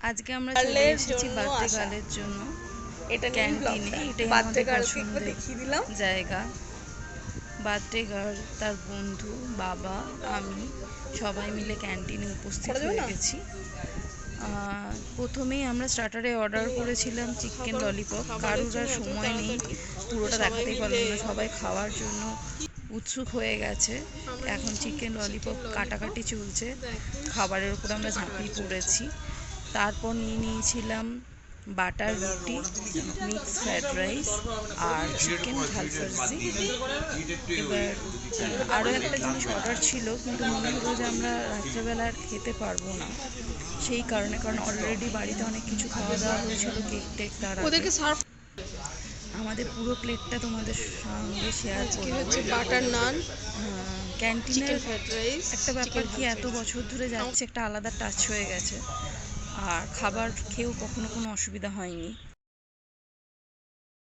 আজকে আমরা চলে এসেছি বার্থডে। গার্লের জন্য। এটা ক্যান্টিনে। এটাই বার্থডে আমাদের পছন্দের দেখিয়ে দিলাম। জায়গা। বার্থডে গার্ল তার বন্ধু বাবা আমি সবাই মিলে ক্যান্টিনে উপস্থিত হয়ে গেছি। প্রথমেই আমরা স্টার্টারে অর্ডার করেছিলাম চিকেন ললিপপ কারোর আর সময় নেই। পুরোটা দেখাতেই পারলাম না সবাই খাওয়ার জন্য উৎসুক হয়ে গেছে। এখন চিকেন ললিপপ কাটাকাটি চলছে। খাবারের উপর আমরা ঝাঁপিয়ে পড়েছি। তারপর নিয়ে নিয়েছিলাম বাটার রুটি মিক্স ফ্রাইড রাইস আর চিকেন ঝালফার্সি এবার আরও একটা জিনিস অর্ডার ছিল কিন্তু মনে হলো যে আমরা রাত্রেবেলা আর খেতে পারব না। সেই কারণে কারণ অলরেডি বাড়িতে অনেক কিছু খাওয়া দাওয়া হয়েছিল কেক টেক তার। ওদেরকে সার্ভ আমাদের পুরো প্লেটটা তোমাদের সঙ্গে শেয়ার কি হচ্ছে বাটার নান ক্যান্টিনের একটা ব্যাপার কি এত বছর ধরে যাচ্ছে একটা আলাদা টাচ হয়ে গেছে। আর খাবার খেয়েও কখনো কোনো অসুবিধা হয়নি।